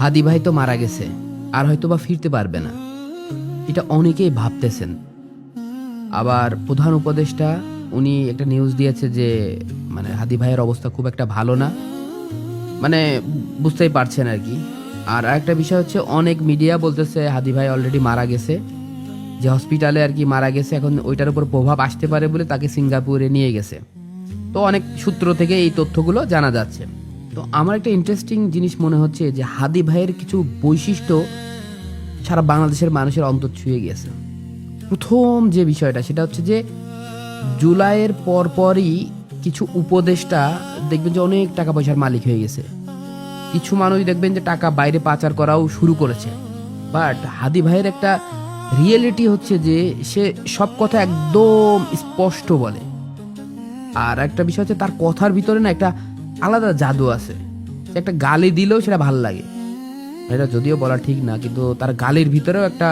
হাদি ভাই তো মারা গেছে, আর হয়তো বা ফিরতে পারবে না। এটা অনেকেই ভাবতেছেন। আবার প্রধান উপদেষ্টা, উনি একটা নিউজ দিয়েছে যে মানে হাদি ভাইয়ের অবস্থা খুব একটা ভালো না। মানে বুঝতেই পারছেন আর কি। আর একটা বিষয় হচ্ছে, অনেক মিডিয়া বলতেছে হাদি ভাই অলরেডি মারা গেছে। যে হসপিটালে আর কি মারা গেছে, এখন ওইটার উপর প্রভাব আসতে পারে বলে তাকে সিঙ্গাপুরে নিয়ে গেছে। তো অনেক সূত্র থেকে এই তথ্যগুলো জানা যাচ্ছে। তো আমার একটা ইন্টারেস্টিং জিনিস মনে হচ্ছে যে হাদি ভাইয়ের কিছু বৈশিষ্ট্য সারা বাংলাদেশের মানুষের অন্তর ছুঁয়ে গিয়েছে প্রথম যে বিষয়টা সেটা হচ্ছে যে জুলাইয়ের পরপরই কিছু উপদেষ্টা দেখবেন যে অনেক টাকা পয়সার মালিক হয়ে গেছে। কিছু মানুষ দেখবেন যে টাকা বাইরে পাচার করাও শুরু করেছে। বাট হাদি ভাইয়ের একটা রিয়েলিটি হচ্ছে যে সে সব কথা একদম স্পষ্ট বলে। আর একটা বিষয় হচ্ছে তার কথার ভিতরে না একটা আলাদা জাদু আছে। সে একটা গালি দিলেও সেটা ভালো লাগে। এটা যদিও বলা ঠিক না, কিন্তু তার গালির ভিতরেও একটা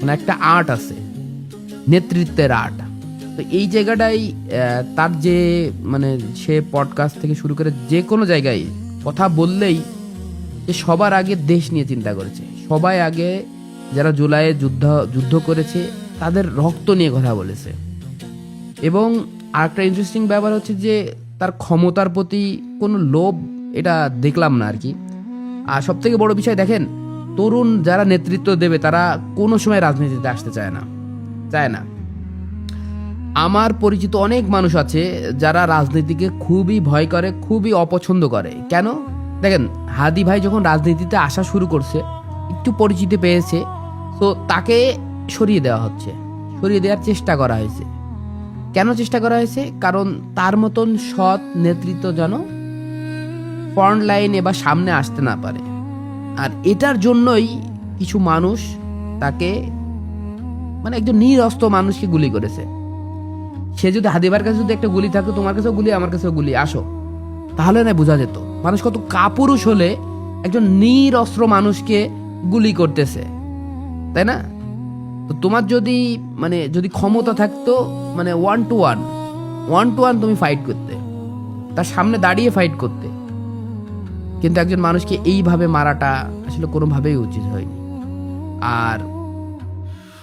মানে একটা আর্ট আছে, নেতৃত্বের আর্ট। তো এই জায়গাটাই তার যে মানে সে পডকাস্ট থেকে শুরু করে যে কোনো জায়গায় কথা বললেই যে সবার আগে দেশ নিয়ে চিন্তা করেছে। সবাই আগে যারা জুলাইয়ে যুদ্ধ যুদ্ধ করেছে, তাদের রক্ত নিয়ে কথা বলেছে। এবং আরেকটা ইন্টারেস্টিং ব্যাপার হচ্ছে যে তার ক্ষমতার প্রতি কোনো লোভ এটা দেখলাম না আর কি। আর সব থেকে বড় বিষয় দেখেন, তরুণ যারা নেতৃত্ব দেবে তারা কোনো সময় রাজনীতিতে আসতে চায় না চায় না। আমার পরিচিত অনেক মানুষ আছে যারা রাজনীতিকে খুবই ভয় করে, খুবই অপছন্দ করে। কেন? দেখেন, হাদি ভাই যখন রাজনীতিতে আসা শুরু করছে, একটু পরিচিতি পেয়েছে, তো তাকে সরিয়ে দেওয়া হচ্ছে, সরিয়ে দেওয়ার চেষ্টা করা হয়েছে। কেন চেষ্টা করা হয়েছে? কারণ তার মতন সৎ নেতৃত্ব যেন ফ্রন্ট লাইনে বা সামনে আসতে না পারে। আর এটার জন্যই কিছু মানুষ তাকে মানে একজন নিরস্ত মানুষকে গুলি করেছে। সে যদি হাদিবার কাছে যদি একটা গুলি থাকতো, তোমার কাছেও গুলি, আমার কাছেও গুলি, আসো। তাহলে না বোঝা যেত, মানুষ কত কাপুরুষ হলে একজন নিরস্ত্র মানুষকে গুলি করতেছে। তাই না? তো তোমার যদি মানে যদি ক্ষমতা থাকতো মানে one two one one two one তুমি ফাইট করতে, তার সামনে দাঁড়িয়ে ফাইট করতে। কিন্তু একজন মানুষকে এইভাবে মারাটা আসলে কোনোভাবেই উচিত হয়নি। আর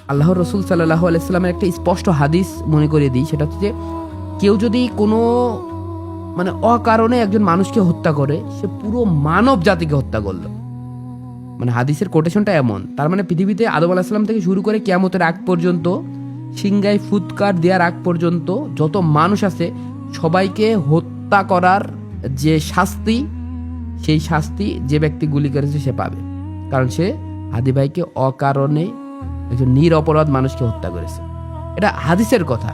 আল্লাহ রসুল সাল্লাহ আলাইস্লামের একটা স্পষ্ট হাদিস মনে করিয়ে দিই, সেটা হচ্ছে যে, কেউ যদি কোনো মানে অকারণে একজন মানুষকে হত্যা করে, সে পুরো মানব জাতিকে হত্যা করল। মানে হাদিসের কোটেশনটা এমন। তার মানে পৃথিবীতে আদম আলাহিসাল্লাম থেকে শুরু করে কেয়ামতের আগ পর্যন্ত সিংগাই ফুৎকার দেওয়ার আগ পর্যন্ত যত মানুষ আছে, সবাইকে হত্যা করার যে শাস্তি, সেই শাস্তি যে ব্যক্তি গুলি করেছে সে পাবে। কারণ সে হাদি ভাইকে অকারণে একজন নিরপরাধ মানুষকে হত্যা করেছে। এটা হাদিসের কথা।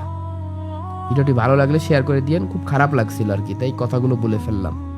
ভিডিওটি ভালো লাগলে শেয়ার করে দিয়েন, খুব খারাপ লাগছিল আর কি, তাই কথাগুলো বলে ফেললাম।